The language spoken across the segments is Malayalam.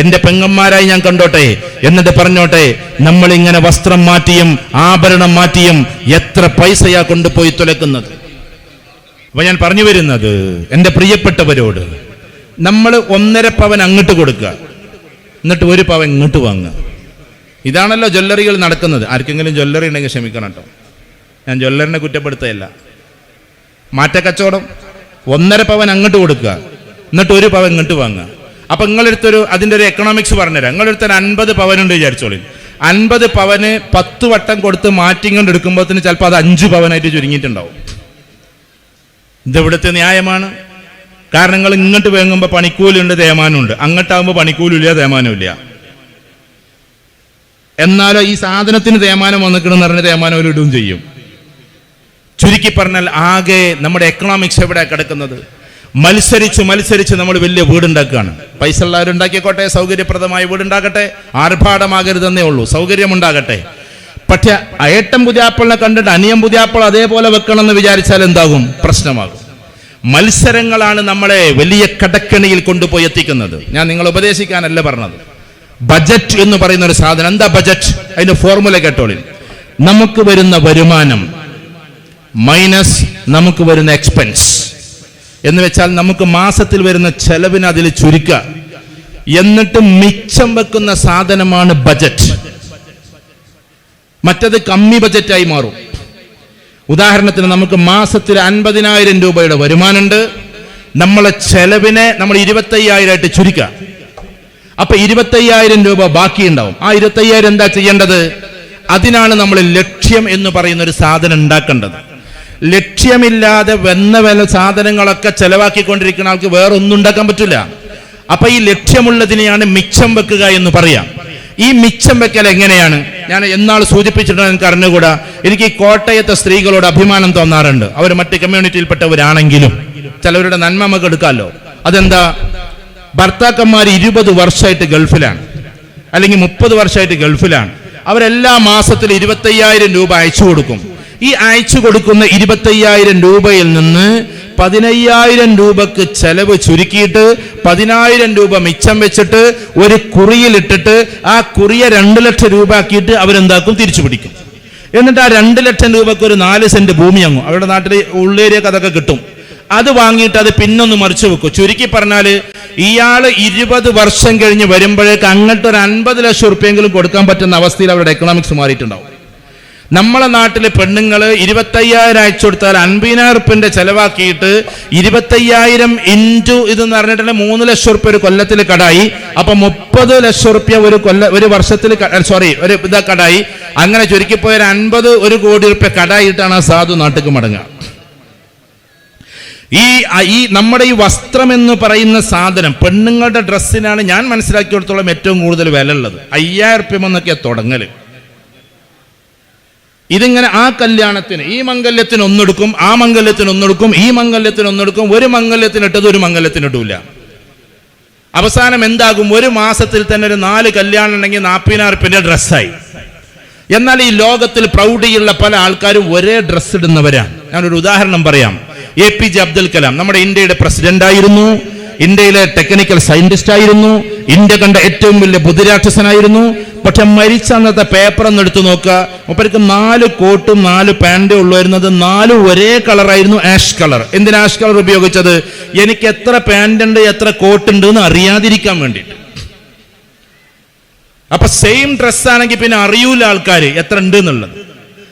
എന്റെ പെങ്ങന്മാരായി ഞാൻ കണ്ടോട്ടെ? എന്നിട്ട് പറഞ്ഞോട്ടെ നമ്മൾ ഇങ്ങനെ വസ്ത്രം മാറ്റിയും ആഭരണം മാറ്റിയും എത്ര പൈസയാ കൊണ്ടുപോയി തുലക്കുന്നത്? അപ്പൊ ഞാൻ പറഞ്ഞു വരുന്നത് എന്റെ പ്രിയപ്പെട്ടവരോട് നമ്മൾ ഒന്നര പവൻ അങ്ങോട്ട് കൊടുക്കുക. എന്നിട്ട് ഒരു പവൻ ഇങ്ങോട്ട് വാങ്ങുക. ഇതാണല്ലോ ജ്വല്ലറികൾ നടക്കുന്നത്. ആർക്കെങ്കിലും ജ്വല്ലറി ഉണ്ടെങ്കിൽ ക്ഷമിക്കണം കേട്ടോ. ഞാൻ ജ്വല്ലറിനെ കുറ്റപ്പെടുത്തുകയല്ല. മാറ്റക്കച്ചവടം ഒന്നര പവൻ അങ്ങോട്ട് കൊടുക്കുക. എന്നിട്ട് ഒരു പവൻ ഇങ്ങോട്ട് വാങ്ങുക. അപ്പൊ നിങ്ങളെടുത്തൊരു അതിന്റെ ഒരു എക്കണോമിക്സ് പറഞ്ഞുതരാം. നിങ്ങളെടുത്തൊരു അൻപത് പവനുണ്ട് വിചാരിച്ചോളി അൻപത് പവന് പത്ത് വട്ടം കൊടുത്ത് മാറ്റിങ്ങോണ്ട് എടുക്കുമ്പോഴത്തേന് ചിലപ്പോൾ അത് അഞ്ച് പവനായിട്ട് ചുരുങ്ങിയിട്ടുണ്ടാവും. ഇതെവിടുത്തെ ന്യായമാണ്. കാരണം നിങ്ങൾ ഇങ്ങോട്ട് വേങ്ങുമ്പോൾ പണിക്കൂലുണ്ട് തേമാനമുണ്ട് അങ്ങോട്ടാകുമ്പോൾ പണിക്കൂലില്ല തേമാനമില്ല. എന്നാലോ ഈ സാധനത്തിന് തേമാനം വന്നിക്കണമെന്ന് പറഞ്ഞ തേമാനം ഒരിടും ചെയ്യും. ചുരുക്കി പറഞ്ഞാൽ ആകെ നമ്മുടെ എക്കണോമിക്സ് എവിടെ കിടക്കുന്നത്? മത്സരിച്ച് മത്സരിച്ച് നമ്മൾ വലിയ വീടുണ്ടാക്കുകയാണ്. പൈസ ഉള്ളവർ ഉണ്ടാക്കിക്കോട്ടെ സൗകര്യപ്രദമായ വീടുണ്ടാകട്ടെ. ആർഭാടമാകരുതെന്നേ ഉള്ളൂ. സൗകര്യമുണ്ടാകട്ടെ. പക്ഷെ അയട്ടം പുതിയാപ്പിളിനെ കണ്ടിട്ട് അനിയം പുതിയാപ്പിൾ അതേപോലെ വെക്കണം എന്ന് വിചാരിച്ചാൽ എന്താകും? പ്രശ്നമാകും. മത്സരങ്ങളാണ് നമ്മളെ വലിയ കടക്കണിയിൽ കൊണ്ടുപോയി എത്തിക്കുന്നത്. ഞാൻ നിങ്ങൾ ഉപദേശിക്കാനല്ല പറഞ്ഞത്. ബജറ്റ് എന്ന് പറയുന്ന ഒരു സാധനം. എന്താ ബജറ്റ്? അതിന്റെ ഫോർമുല കേട്ടോളി. നമുക്ക് വരുന്ന വരുമാനം മൈനസ് നമുക്ക് വരുന്ന എക്സ്പെൻസ് എന്ന് വെച്ചാൽ നമുക്ക് മാസത്തിൽ വരുന്ന ചെലവിന് അതിൽ ചുരുക്കുക എന്നിട്ട് മിച്ചം വെക്കുന്ന സാധനമാണ് ബജറ്റ്. മറ്റത് കമ്മി ബജറ്റായി മാറും. ഉദാഹരണത്തിന് നമുക്ക് മാസത്തിൽ അൻപതിനായിരം രൂപയുടെ വരുമാനമുണ്ട്. നമ്മളെ ചെലവിനെ നമ്മൾ ഇരുപത്തയ്യായിരമായിട്ട് ചുരുക്കുക അപ്പൊ ഇരുപത്തയ്യായിരം രൂപ ബാക്കിയുണ്ടാവും. ആ ഇരുപത്തയ്യായിരം എന്താ ചെയ്യേണ്ടത്? അതിനാണ് നമ്മൾ ലക്ഷ്യം എന്ന് പറയുന്ന ഒരു സാധനം ഉണ്ടാക്കേണ്ടത്. ലക്ഷ്യമില്ലാതെ വന്ന വില സാധനങ്ങളൊക്കെ ചെലവാക്കിക്കൊണ്ടിരിക്കുന്ന ആൾക്ക് വേറെ ഒന്നും ഉണ്ടാക്കാൻ പറ്റില്ല. അപ്പൊ ഈ ലക്ഷ്യമുള്ളതിനെയാണ് മിച്ചം വെക്കുക എന്ന് പറയാം. ഈ മിച്ചം വെക്കൽ എങ്ങനെയാണ്? ഞാൻ എന്നാൾ സൂചിപ്പിച്ചിട്ടുണ്ട് എനിക്ക് അറിഞ്ഞുകൂടാ. എനിക്ക് ഈ കോട്ടയത്തെ സ്ത്രീകളോട് അഭിമാനം തോന്നാറുണ്ട്. അവർ മറ്റ് കമ്മ്യൂണിറ്റിയിൽപ്പെട്ടവരാണെങ്കിലും ചിലവരുടെ നന്മ നമുക്ക് എടുക്കാമല്ലോ. അതെന്താ? ഭർത്താക്കന്മാർ ഇരുപത് വർഷമായിട്ട് ഗൾഫിലാണ്. അല്ലെങ്കിൽ മുപ്പത് വർഷമായിട്ട് ഗൾഫിലാണ്. അവരെല്ലാ മാസത്തിൽ ഇരുപത്തയ്യായിരം രൂപ അയച്ചു കൊടുക്കും. ഈ അയച്ചു കൊടുക്കുന്ന ഇരുപത്തയ്യായിരം രൂപയിൽ നിന്ന് പതിനയ്യായിരം രൂപക്ക് ചെലവ് ചുരുക്കിയിട്ട് പതിനായിരം രൂപ മിച്ചം വെച്ചിട്ട് ഒരു കുറിയിലിട്ടിട്ട് ആ കുറിയെ രണ്ട് ലക്ഷം രൂപ ആക്കിയിട്ട് അവരെന്താക്കും? തിരിച്ചു പിടിക്കും. എന്നിട്ട് ആ രണ്ട് ലക്ഷം രൂപക്ക് ഒരു നാല് സെന്റ് ഭൂമി അങ്ങും അവരുടെ നാട്ടിലെ ഉള്ളേരിയൊക്കെ അതൊക്കെ കിട്ടും. അത് വാങ്ങിയിട്ട് അത് പിന്നൊന്ന് മറിച്ചു വെക്കും. ചുരുക്കി പറഞ്ഞാൽ ഇയാൾ ഇരുപത് വർഷം കഴിഞ്ഞ് വരുമ്പോഴേക്ക് അങ്ങോട്ട് ഒരു അൻപത് ലക്ഷം റുപ്യെങ്കിലും കൊടുക്കാൻ പറ്റുന്ന അവസ്ഥയിൽ അവരുടെ എക്കണോമിക്സ് മാറിയിട്ടുണ്ടാവും. നമ്മളെ നാട്ടിലെ പെണ്ണുങ്ങൾ ഇരുപത്തയ്യായിരം അയച്ചു കൊടുത്താൽ അൻപതിനായിരം റുപ്യന്റെ ചെലവാക്കിയിട്ട് ഇരുപത്തയ്യായിരം ഇന്റു ഇതെന്ന് പറഞ്ഞിട്ടുണ്ടെങ്കിൽ മൂന്ന് ലക്ഷം റുപ്യ ഒരു കൊല്ലത്തിൽ കടായി. അപ്പൊ മുപ്പത് ലക്ഷം റുപ്യ ഒരു കൊല്ല ഒരു വർഷത്തിൽ സോറി ഒരു ഇതാ കടായി. അങ്ങനെ ചുരുക്കിപ്പോയ ഒരു അൻപത് ഒരു കോടി റുപ്യ കടായിട്ടാണ് ആ സാധു നാട്ടിലേക്ക് മടങ്ങുക. ഈ ഈ നമ്മുടെ ഈ വസ്ത്രം എന്ന് പറയുന്ന സാധനം പെണ്ണുങ്ങളുടെ ഡ്രസ്സിനാണ് ഞാൻ മനസ്സിലാക്കിയിടത്തോളം ഏറ്റവും കൂടുതൽ വില ഉള്ളത് അയ്യായിരം റുപ്യമെന്നൊക്കെയാണ് തുടങ്ങൽ. ഇതിങ്ങനെ ആ കല്യാണത്തിന് ഈ മംഗല്യത്തിന് ഒന്നെടുക്കും ആ മംഗല്യത്തിന് ഒന്നെടുക്കും ഈ മംഗല്യത്തിന് ഒന്നെടുക്കും ഒരു മംഗല്യത്തിന് ഇട്ടത് ഒരു മംഗല്യത്തിന് ഇടൂല. അവസാനം എന്താകും? ഒരു മാസത്തിൽ തന്നെ ഒരു നാല് കല്യാണം ഉണ്ടെങ്കിൽ നാപ്പിനാർപ്പിന്റെ ഡ്രസ്സായി. എന്നാൽ ഈ ലോകത്തിൽ പ്രൗഢിയുള്ള പല ആൾക്കാരും ഒരേ ഡ്രസ് ഇടുന്നവരാണ്. ഞാനൊരു ഉദാഹരണം പറയാം. A P J Abdul Kalam നമ്മുടെ ഇന്ത്യയുടെ പ്രസിഡന്റ് ആയിരുന്നു. ഇന്ത്യയിലെ ടെക്നിക്കൽ സയന്റിസ്റ്റ് ആയിരുന്നു. ഇന്ത്യ കണ്ട ഏറ്റവും വലിയ ബുദ്ധിരാക്ഷസനായിരുന്നു പക്ഷെ മരിച്ച അന്നത്തെ പേപ്പർ ഒന്ന് എടുത്തു നോക്കുക. മൂപ്പർക്ക് നാല് കോട്ടും നാല് പാന്റും ഉള്ളുവരുന്നത് നാല് ഒരേ കളറായിരുന്നു ആഷ് കളർ എന്തിനാ ആഷ് കളർ ഉപയോഗിച്ചത്? എനിക്ക് എത്ര പാന്റ് ഉണ്ട് എത്ര കോട്ട് ഉണ്ട് എന്ന് അറിയാതിരിക്കാൻ വേണ്ടിയിട്ട്. അപ്പൊ സെയിം ഡ്രസ് ആണെങ്കിൽ പിന്നെ അറിയൂല ആൾക്കാർ എത്ര ഉണ്ട് എന്നുള്ളത്.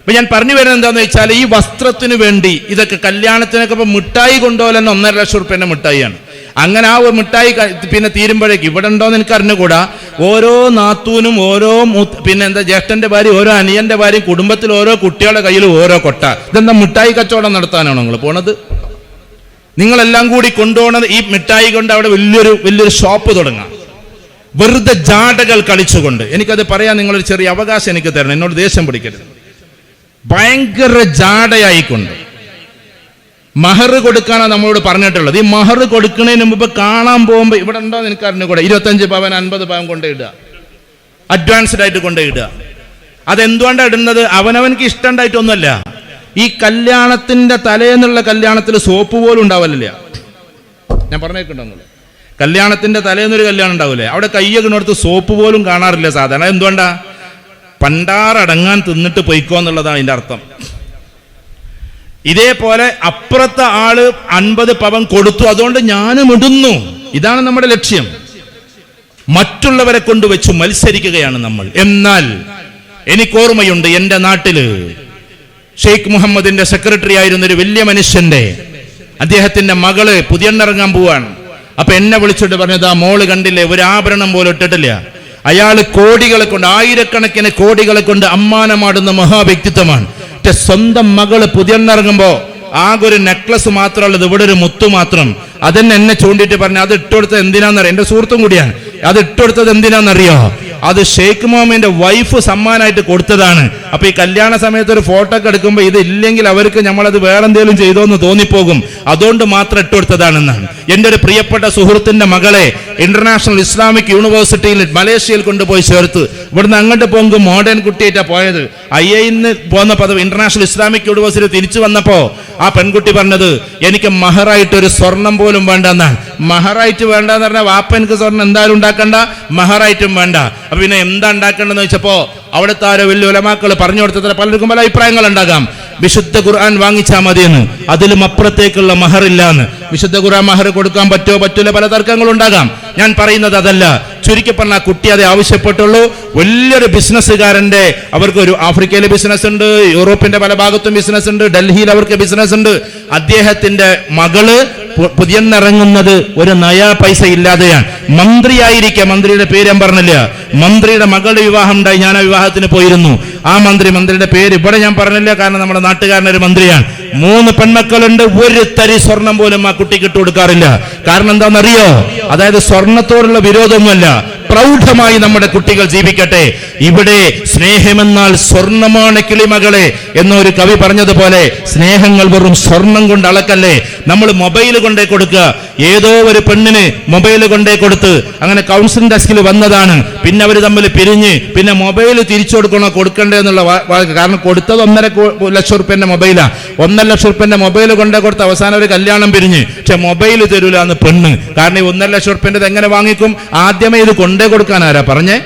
അപ്പൊ ഞാൻ പറഞ്ഞു വരുന്നത് എന്താന്ന് വെച്ചാൽ ഈ വസ്ത്രത്തിന് വേണ്ടി ഇതൊക്കെ കല്യാണത്തിനൊക്കെ ഇപ്പൊ മിഠായി കൊണ്ടുപോകാൻ ഒന്നര ലക്ഷം റുപ്യന്റെ മിഠായിയാണ്. അങ്ങനെ ആ മിഠായി പിന്നെ തീരുമ്പോഴേക്ക് ഇവിടെ ഉണ്ടോന്ന് എനിക്ക് അറിഞ്ഞുകൂടാ. ഓരോ നാത്തൂനും ഓരോ പിന്നെ എന്താ ജ്യേഷ്ഠന്റെ ഭാര്യ ഓരോ അനിയന്റെ ഭാര്യ കുടുംബത്തിൽ ഓരോ കുട്ടികളുടെ കയ്യിൽ ഓരോ കൊട്ട. ഇതെന്താ മിഠായി കച്ചവടം നടത്താനാണോ നിങ്ങൾ പോണത്? നിങ്ങളെല്ലാം കൂടി കൊണ്ടുപോകണത് ഈ മിഠായി കൊണ്ട് അവിടെ വലിയൊരു വലിയൊരു ഷോപ്പ് തുടങ്ങാം. വെറുതെ ജാടകൾ കളിച്ചുകൊണ്ട്. എനിക്കത് പറയാൻ നിങ്ങളൊരു ചെറിയ അവകാശം എനിക്ക് തരണം. എന്നോട് ദേഷ്യം പിടിക്കരുത്. ഭയങ്കര ജാടയായിക്കൊണ്ട്. മഹർ കൊടുക്കാനാണ് നമ്മളോട് പറഞ്ഞിട്ടുള്ളത്. ഈ മഹർ കൊടുക്കുന്നതിന് മുമ്പ് കാണാൻ പോകുമ്പോൾ ഇവിടെ ഉണ്ടോ എനിക്ക് അറിഞ്ഞുകൂടെ ഇരുപത്തഞ്ച് പവൻ അൻപത് പവൻ കൊണ്ടിടുക അഡ്വാൻസ്ഡ് ആയിട്ട് കൊണ്ടിടുക അതെന്തുകൊണ്ടാണ് ഇടുന്നത്? അവനവനക്ക് ഇഷ്ടമുണ്ടായിട്ടൊന്നുമല്ല ഈ കല്യാണത്തിന്റെ തലേന്നുള്ള കല്യാണത്തിൽ സോപ്പ് പോലും ഉണ്ടാവലില്ല. ഞാൻ പറഞ്ഞേക്കുണ്ടോ കല്യാണത്തിന്റെ തലേന്നൊരു കല്യാണം ഉണ്ടാവില്ലേ അവിടെ കയ്യൊക്കെ സോപ്പ് പോലും കാണാറില്ല സാധാരണ. എന്തുകൊണ്ടാ പണ്ടാറടങ്ങാൻ തിന്നിട്ട് പൊയ്ക്കോ എന്നുള്ളതാണ് അതിന്റെ അർത്ഥം. ഇതേപോലെ അപ്പുറത്തെ ആൾ അൻപത് പവൻ കൊടുത്തു അതുകൊണ്ട് ഞാനും ഇടുന്നു. ഇതാണ് നമ്മുടെ ലക്ഷ്യം. മറ്റുള്ളവരെ കൊണ്ട് വെച്ച് മത്സരിക്കുകയാണ് നമ്മൾ. എന്നാൽ എനിക്ക് ഓർമ്മയുണ്ട് എന്റെ നാട്ടിൽ ഷെയ്ഖ് മുഹമ്മദിന്റെ സെക്രട്ടറി ആയിരുന്ന ഒരു വലിയ മനുഷ്യന്റെ അദ്ദേഹത്തിന്റെ മകൾ പുതിയണ്ണിറങ്ങാൻ പോവാണ്. അപ്പൊ എന്നെ വിളിച്ചിട്ട് പറഞ്ഞത് ആ മോൾ കണ്ടില്ലേ ഒരു ആഭരണം പോലും ഇട്ടിട്ടില്ല. അയാൾ കോടികളെ കൊണ്ട് ആയിരക്കണക്കിന് കോടികളെ കൊണ്ട് അമ്മാനമാടുന്ന മഹാവ്യക്തിത്വമാണ്. പക്ഷെ സ്വന്തം മകൾ പുതിയെണ്ണിറങ്ങുമ്പോ ആകെ ഒരു നെക്ലസ് മാത്രമുള്ളത് ഇവിടെ ഒരു മുത്തു മാത്രം. അതെന്നെ എന്നെ ചൂണ്ടിയിട്ട് പറഞ്ഞു അത് ഇട്ടുകൊടുത്തത് എന്തിനാന്നറിയാം? എന്റെ സുഹൃത്തും കൂടിയാണ്. അത് ഇട്ടുകൊടുത്തത് എന്തിനാന്നറിയോ? അത് ഷെയ്ഖ് മുഹമ്മദിന്റെ വൈഫ് സമ്മാനായിട്ട് കൊടുത്തതാണ്. അപ്പൊ ഈ കല്യാണ സമയത്ത് ഒരു ഫോട്ടോ ഒക്കെ എടുക്കുമ്പോൾ ഇത് ഇല്ലെങ്കിൽ അവർക്ക് നമ്മളത് വേറെന്തേലും ചെയ്തോ എന്ന് തോന്നിപ്പോകും. അതുകൊണ്ട് മാത്രം ഇട്ടുകൊടുത്തതാണെന്നാണ് എന്റെ ഒരു പ്രിയപ്പെട്ട സുഹൃത്തിന്റെ മകളെ ഇന്റർനാഷണൽ ഇസ്ലാമിക് യൂണിവേഴ്സിറ്റിയിൽ മലേഷ്യയിൽ കൊണ്ടുപോയി ചേർത്ത്. ഇവിടുന്ന് അങ്ങോട്ട് പോകുമ്പോൾ മോഡേൺ കുട്ടിയായിട്ടാണ് പോയത്. ഐ ഐന്ന് പോന്ന പദവി ഇന്റർനാഷണൽ ഇസ്ലാമിക് യൂണിവേഴ്സിറ്റി തിരിച്ചു വന്നപ്പോ ആ പെൺകുട്ടി പറഞ്ഞത് എനിക്ക് മഹറായിട്ട് ഒരു സ്വർണം പോലും വേണ്ട എന്നാണ് മഹറായിട്ട് വേണ്ട എന്ന് പറഞ്ഞാൽ വാപ്പ എനിക്ക് സ്വർണം എന്തായാലും ഉണ്ടാക്കണ്ട മഹറായിട്ടും വേണ്ട. അപ്പൊ പിന്നെ എന്താ ഉണ്ടാക്കേണ്ടതെന്ന് വെച്ചപ്പോ അവിടുത്തെ ആരോ വലിയ ഉലമാക്കൾ പറഞ്ഞു കൊടുത്തത്ര പലർക്കും പല അഭിപ്രായങ്ങൾ ഉണ്ടാകാം. വിശുദ്ധ ഖുർആൻ വാങ്ങിച്ചാൽ മതിയെന്ന്. അതിലും അപ്പുറത്തേക്കുള്ള മഹർ എന്ന് വിശുദ്ധ ഖുറാൻ മഹർ കൊടുക്കാൻ പറ്റുമോ പറ്റില്ല പല തർക്കങ്ങളും ഉണ്ടാകാം ഞാൻ പറയുന്നത് അതല്ല. ചുരുക്കി പറഞ്ഞ ആ കുട്ടി അതേ ആവശ്യപ്പെട്ടുള്ളൂ. വലിയൊരു ബിസിനസ്സുകാരന്റെ അവർക്ക് ഒരു ആഫ്രിക്കയിൽ ബിസിനസ് ഉണ്ട് യൂറോപ്പിന്റെ പല ഭാഗത്തും ബിസിനസ് ഉണ്ട് ഡൽഹിയിൽ അവർക്ക് ബിസിനസ് ഉണ്ട്. അദ്ദേഹത്തിന്റെ മകൾ പുതിയെന്നിറങ്ങുന്നത് ഒരു നയാ പൈസ ഇല്ലാതെയാണ്. മന്ത്രിയായിരിക്കെ മന്ത്രിയുടെ പേര് ഞാൻ പറഞ്ഞില്ല. മന്ത്രിയുടെ മകളുടെ വിവാഹം ഉണ്ടായി ഞാൻ ആ വിവാഹത്തിന് പോയിരുന്നു. ആ മന്ത്രി മന്ത്രിയുടെ പേര് ഇവിടെ ഞാൻ പറഞ്ഞില്ല കാരണം നമ്മുടെ നാട്ടുകാരൻ ഒരു മന്ത്രിയാണ്. മൂന്ന് പെൺമക്കളുണ്ട് ഒരു തരി സ്വർണം പോലും ആ കുട്ടിക്ക് ഇട്ട് കൊടുക്കാറില്ല കാരണം എന്താണെന്നറിയോ? അതായത് സ്വർണത്തോടുള്ള വിരോധമൊന്നുമല്ല. പ്രൗഢമായി നമ്മുടെ കുട്ടികൾ ജീവിക്കട്ടെ. ഇവിടെ സ്നേഹമെന്നാൽ സ്വർണമാണ് കിളിമകളെ എന്നൊരു കവി പറഞ്ഞതുപോലെ സ്നേഹങ്ങൾ വെറും സ്വർണം കൊണ്ട് അളക്കല്ലേ? നമ്മൾ മൊബൈൽ കൊണ്ടേ കൊടുക്കുക. ഏതോ ഒരു പെണ്ണിന് മൊബൈൽ കൊണ്ടേ കൊടുത്ത് അങ്ങനെ കൗൺസിലിംഗ് ഡെസ്കിൽ വന്നതാണ്. പിന്നെ അവർ തമ്മിൽ പിരിഞ്ഞ് പിന്നെ മൊബൈൽ തിരിച്ചു കൊടുക്കണോ കൊടുക്കണ്ടേ എന്നുള്ള കാരണം കൊടുത്തത് ഒന്നര ലക്ഷം റുപ്യന്റെ മൊബൈലാണ് ഒന്നര ലക്ഷം റുപ്യന്റെ മൊബൈൽ കൊണ്ടേ കൊടുത്ത് അവസാനം ഒരു കല്യാണം പിരിഞ്ഞ്. പക്ഷെ മൊബൈൽ തരൂലാന്ന് പെണ്ണ്. കാരണം ഈ ഒന്നര ലക്ഷം റുപ്യന്റെ എങ്ങനെ വാങ്ങിക്കും? ആദ്യമേ ഇത് കൊണ്ടേ കൊടുക്കാൻ ആരാ പറഞ്ഞേ?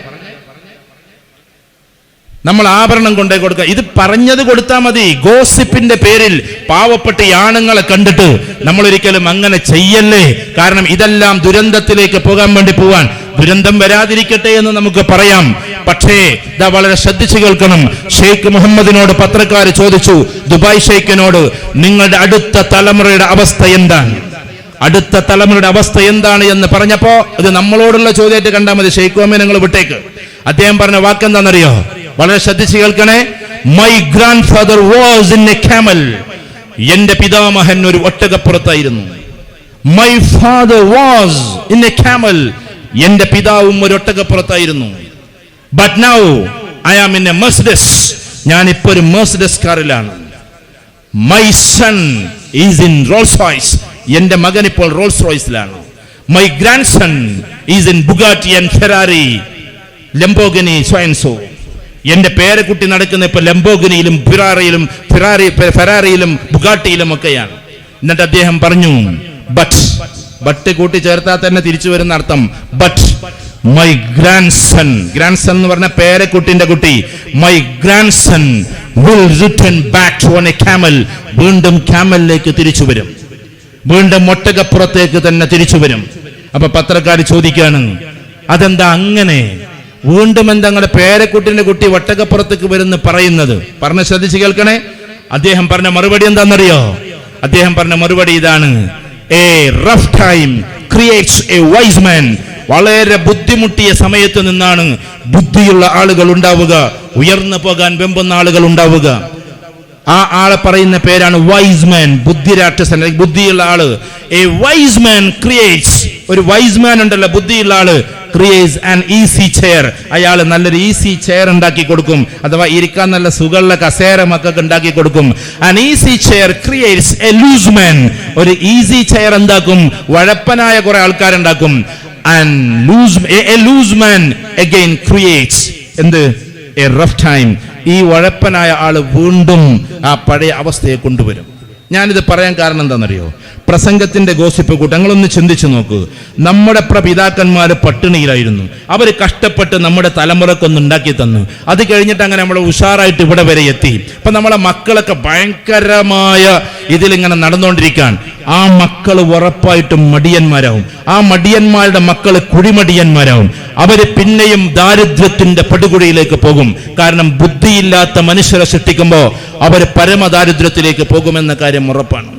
നമ്മൾ ആഭരണം കൊണ്ടേ കൊടുക്കുക ഇത് പറഞ്ഞത് കൊടുത്താൽ മതി. ഗോസിപ്പിന്റെ പേരിൽ പാവപ്പെട്ട യാണുങ്ങളെ കണ്ടിട്ട് നമ്മൾ ഒരിക്കലും അങ്ങനെ ചെയ്യല്ലേ? കാരണം ഇതെല്ലാം ദുരന്തത്തിലേക്ക് പോകാൻ വേണ്ടി പോവാൻ. ദുരന്തം വരാതിരിക്കട്ടെ എന്ന് നമുക്ക് പറയാം. പക്ഷേ ഇതാ വളരെ ശ്രദ്ധിച്ചു കേൾക്കണം. ഷെയ്ഖ് മുഹമ്മദിനോട് പത്രക്കാർ ചോദിച്ചു ദുബായ് ഷെയ്ഖിനോട് നിങ്ങളുടെ അടുത്ത തലമുറയുടെ അവസ്ഥ എന്താണ്? അടുത്ത തലമുറയുടെ അവസ്ഥ എന്താണ് എന്ന് പറഞ്ഞപ്പോ ഇത് നമ്മളോടുള്ള ചോദ്യമായിട്ട് കണ്ടാൽ മതി. ഷെയ്ഖ് നിങ്ങൾ വിട്ടേക്ക്. അദ്ദേഹം പറഞ്ഞ വാക്ക് വാക്കെന്താണെന്നറിയോ വളരെ ശ്രദ്ധിച്ച് കേൾക്കണേ. My grandfather was in a camel എന്റെ പിതാമഹൻ ഒരു ഒട്ടകപ്പുറത്തായിരുന്നു. My father was in a camel എന്റെ പിതാവും ഒരു ഒട്ടകപ്പുറത്തായിരുന്നു. But now I am in a Mercedes ഞാൻ ഇപ്പൊ ഒരു മെഴ്സിഡസ് കാറിലാണ് my son is in Rolls Royce എന്റെ മകൻ ഇപ്പോൾ Rolls റോയ്സിലാണ്. My grandson is in Bugatti and Ferrari Lamborghini സ്വയൻസോ എന്റെ പേരക്കുട്ടി നടക്കുന്ന ഇപ്പൊ ലംബോഗിനിയിലും ഫിറാറിയിലും ഫിറാറി ഫെറാറിയിലും ബുഗാട്ടിയിലും ഒക്കെയാണ്. എന്നിട്ട് അദ്ദേഹം പറഞ്ഞു ബട്ട് ബട്ട് കൂട്ടി ചേർത്താൽ തന്നെ തിരിച്ചു വരുന്ന അർത്ഥം but my grandson grandson എന്ന് പറഞ്ഞ പേരക്കുട്ടിന്റെ കുട്ടി my grandson will return back to a camel വീണ്ടും ക്യാമലിലേക്ക് തിരിച്ചു വരും. വീണ്ടും ഒട്ടകപ്പുറത്തേക്ക് തന്നെ തിരിച്ചു വരും. അപ്പൊ പത്രക്കാർ ചോദിക്കുകയാണ് അതെന്താ അങ്ങനെ? വീണ്ടും എന്താ നിങ്ങളുടെ പേരക്കുട്ടിന്റെ കുട്ടി ഒട്ടകപ്പുറത്തേക്ക് വരുന്ന് പറയുന്നത്? പറഞ്ഞ ശ്രദ്ധിച്ച് കേൾക്കണേ. അദ്ദേഹം പറഞ്ഞ മറുപടി എന്താണെന്നറിയോ? അദ്ദേഹം പറഞ്ഞ മറുപടി ഇതാണ്. A rough time creates a wise man വളരെ ബുദ്ധിമുട്ടിയ സമയത്ത് നിന്നാണ് ബുദ്ധിയുള്ള ആളുകൾ ഉണ്ടാവുക ഉയർന്നു പോകാൻ വെമ്പുന്ന ആളുകൾ ഉണ്ടാവുക. ആ ആളെ പറയുന്ന പേരാണ് വൈസ് മാൻ ബുദ്ധിരാക്ഷസൻ ബുദ്ധിയുള്ള ആൾ. എ വൈസ് മാൻ ക്രിയേറ്റ്സ് ഒരു വൈസ് മാൻ ഉണ്ടല്ലോ ബുദ്ധിയുള്ള ആൾ. ക്രിയേറ്റ്സ് ആൻഡ് ഈസി ചെയർ അയാൾ നല്ലൊരു ഈസി ചെയർ ഉണ്ടാക്കി കൊടുക്കും. അഥവാ ഇരിക്കാൻ നല്ല സുഖമുള്ള കസേര മക്കൾക്ക് ഉണ്ടാക്കി കൊടുക്കും. And easy chair creates a loose man ഒരു ഈസി ചെയർ എന്താക്കും? വഴപ്പനായ കുറെ ആൾക്കാരുണ്ടാക്കും. And loose a loose man again creates എന്ത്? എ റഫ് ടൈം ഈ ഉഴപ്പനായ ആൾ വീണ്ടും ആ പഴയ അവസ്ഥയെ കൊണ്ടുവരും. ഞാനിത് പറയാൻ കാരണം എന്താണെന്നറിയോ? പ്രസംഗത്തിന്റെ ഗോസിപ്പ് കൂട്ടങ്ങളൊന്ന് ചിന്തിച്ചു നോക്കൂ. നമ്മുടെ പ്രപിതാക്കന്മാർ പട്ടിണിയിലായിരുന്നു. അവർ കഷ്ടപ്പെട്ട് നമ്മുടെ തലമുറക്കൊന്ന് ഉണ്ടാക്കി തന്നു. അത് കഴിഞ്ഞിട്ട് അങ്ങനെ നമ്മൾ ഉഷാറായിട്ട് ഇവിടെ വരെ എത്തി. ഇപ്പൊ നമ്മളെ മക്കളൊക്കെ ഭയങ്കരമായ ഇതിലിങ്ങനെ നടന്നുകൊണ്ടിരിക്കാൻ ആ മക്കൾ ഉറപ്പായിട്ടും മടിയന്മാരാവും. ആ മടിയന്മാരുടെ മക്കൾ കുഴിമടിയന്മാരാവും. അവർ പിന്നെയും ദാരിദ്ര്യത്തിന്റെ പടുകുഴിയിലേക്ക് പോകും. കാരണം ബുദ്ധിയില്ലാത്ത മനുഷ്യരെ സൃഷ്ടിക്കുമ്പോൾ അവർ പരമദാരിദ്ര്യത്തിലേക്ക് പോകുമെന്ന കാര്യം ഉറപ്പാണ്.